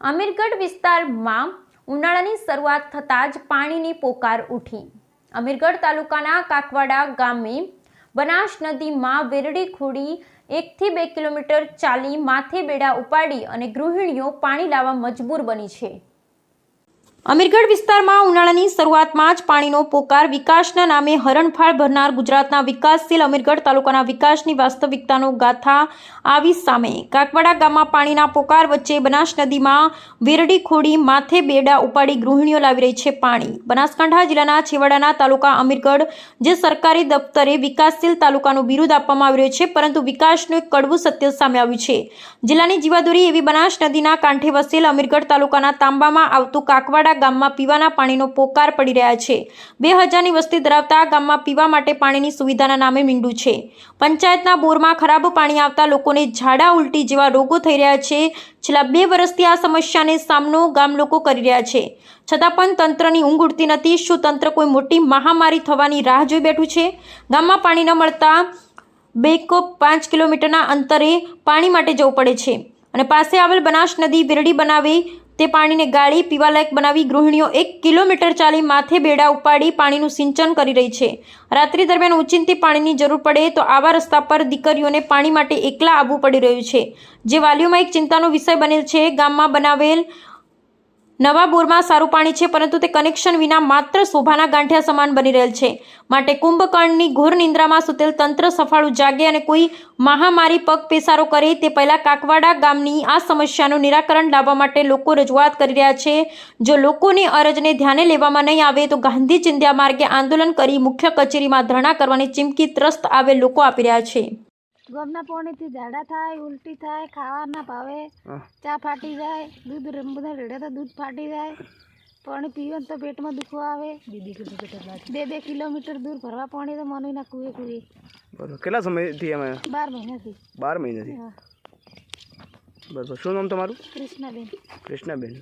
અમીરગઢ વિસ્તારમાં ઉનાળાની શરૂઆત થતાં જ પાણીની પોકાર ઉઠી. અમીરગઢ તાલુકાના કાકવાડા ગામે બનાસ નદીમાં વેરડી ખોડી એકથી બે કિલોમીટર ચાલી માથે બેડા ઉપાડી અને ગૃહિણીઓ પાણી લાવવા મજબૂર બની છે. અમીરગઢ વિસ્તારમાં ઉનાળાની શરૂઆતમાં જ પાણીનો પોકાર વિકાસના નામે હરણફાળ ભરનાર ગુજરાતના વિકાસશીલ અમીરગઢ તાલુકાના વિકાસની વાસ્તવિકતાનો ગાથા આવી સામે. કાકવાડા ગામમાં પાણીના પોકાર વચ્ચે બનાસ નદીમાં વેરડી ખોડી માથે બેડા ઉપાડી ગૃહિણીઓ લાવી રહી છે પાણી. બનાસકાંઠા જિલ્લાના છેવાડાના તાલુકા અમીરગઢ, જે સરકારી દફતરે વિકાસશીલ તાલુકાનું બિરુદ આપવામાં આવી રહ્યું છે, પરંતુ વિકાસનું એક કડવું સત્ય સામે આવ્યું છે. જિલ્લાની જીવાદોરી એવી બનાસ નદીના કાંઠે વસેલ અમીરગઢ તાલુકાના તાંબામાં આવતું કાકવાડા ગામમાં પીવાના પાણીનો પોકાર પડી રહ્યા છે. બે હજારની વસ્તી ધરાવતા ગામમાં પીવા માટે પાણીની સુવિધાના નામે મીંડું છે. પંચાયતના બોરમાં ખરાબ પાણી આવતા લોકોને ઝાડા ઉલટી જેવા રોગો થઈ રહ્યા છે. છેલ્લા બે વર્ષથી આ સમસ્યાને સામનો ગામ લોકો કરી રહ્યા છે. છતાં પણ તંત્રની ઊંઘ ઉડતી નથી. શું તંત્ર કોઈ મોટી મહામારી થવાની રાહ જોઈ બેઠું છે? ગામમાં પાણી ન મળતા બેકો પાંચ કિલોમીટરના અંતરે પાણી માટે જવું પડે છે. અને પાસે આવેલ બનાસ નદી વેરડી બનાવી તે પાણીને ગાળી પીવાલાયક બનાવી ગૃહિણીઓ એક કિલોમીટર ચાલી માથે બેડા ઉપાડી પાણીનું સિંચન કરી રહી છે. રાત્રિ દરમિયાન ઉચિંતી પાણીની જરૂર પડે તો આવા રસ્તા પર દીકરીઓને પાણી માટે એકલા આવવું પડી રહ્યું છે. જે વાલીઓમાં એક ચિંતાનો વિષય બનેલ છે, ગામમાં બનાવેલ નવા બોરમાં સારું પાણી છે, પરંતુ તે કનેક્શન વિના માત્ર શોભાના ગાંઠિયા સમાન બની રહેલ છે. માટે કુંભકર્ણની ઘોર નિંદ્રામાં સૂતેલ તંત્ર સફાળું જાગે અને કોઈ મહામારી પગ પેસારો કરે તે પહેલાં કાકવાડા ગામની આ સમસ્યાનું નિરાકરણ લાવવા માટે લોકો રજૂઆત કરી રહ્યા છે. જો લોકોની અરજને ધ્યાને લેવામાં નહીં આવે તો ગાંધી ચિંધ્યા માર્ગે આંદોલન કરી મુખ્ય કચેરીમાં ધરણા કરવાની ચીમકી ત્રસ્ત આવે લોકો આપી રહ્યા છે. ગમના પાણીથી ઝાડા થાય ઉલટી થાય ખાવા ના ભાવે ચા ફાટી જાય દૂધ બધા રેડે તો દૂધ ફાટી જાય. પાણી પીવે તો પેટમાં દુખો આવે. બે બે કિલોમીટર દૂર ભરવા પાણી તો મને ના કુએ કુએ. બરોબર. કેટલા સમયથી અમે? બાર મહિનાથી. બાર મહિનાથી? હા. બરોબર. શું નામ તમારું? કૃષ્ણાબેન. કૃષ્ણાબેન.